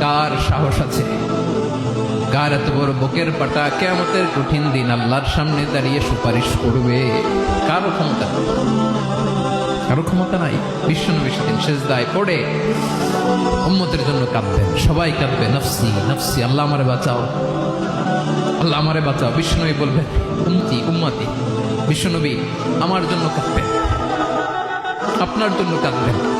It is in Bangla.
কার সাহস আছে? কার এত বড় বুকের পাটা? কেয়ামতের কঠিন দিন আল্লাহর সামনে দাঁড়িয়ে সুপারিশ করবে। কারও ক্ষমতা কারও ক্ষমতা নাই। বিশ্বনবী সেদিন শেষ দায় পড়ে উম্মতের জন্য কাঁদবেন। সবাই কাঁদবে, নফসি নফসি, আল্লাহ আমারে বাঁচাও। আল্লাহ আমারে বাঁচাও। বিশ্বনবী বলবেন, উম্মতি উম্মতি, বিশ্বনবী আমার জন্য কাঁদবেন। আপনার জন্য কাঁদবেন।